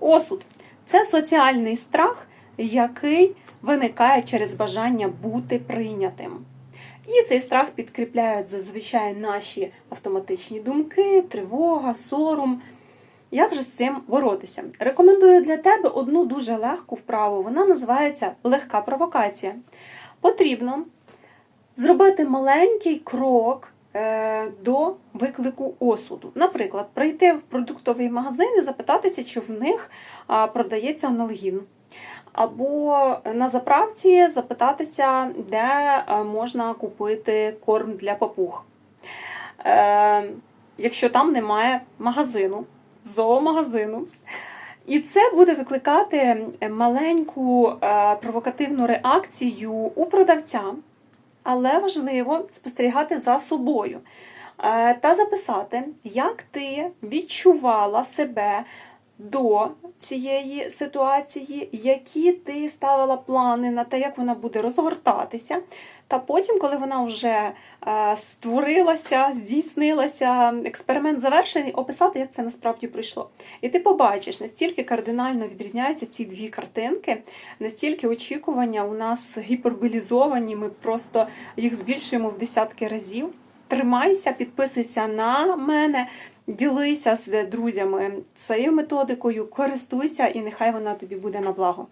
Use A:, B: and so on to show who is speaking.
A: Осуд це соціальний страх, який виникає через бажання бути прийнятим. І цей страх підкріпляють зазвичай наші автоматичні думки, тривога, сором. Як же з цим боротися? Рекомендую для тебе одну дуже легку вправу. Вона називається легка провокація. Потрібно зробити маленький крок до виклику осуду. Наприклад, прийти в продуктовий магазин і запитатися, чи в них продається аналгін. Або на заправці запитатися, де е, можна купити корм для папуг. Е, якщо там немає магазину, зоомагазину. І це буде викликати маленьку е, провокативну реакцію у продавця, але важливо спостерігати за собою е, та записати, як ти відчувала себе до цієї ситуації, які ти ставила плани на те, як вона буде розгортатися. Та потім, коли вона вже е, створилася, здійснилася, експеримент завершений, описати, як це насправді пройшло. І ти побачиш, настільки кардинально відрізняються ці дві картинки, настільки очікування у нас гіперболізовані, ми просто їх збільшуємо в десятки разів. Тримайся, підписуйся на мене, ділися з друзями цією методикою, користуйся, і нехай вона тобі буде на благо.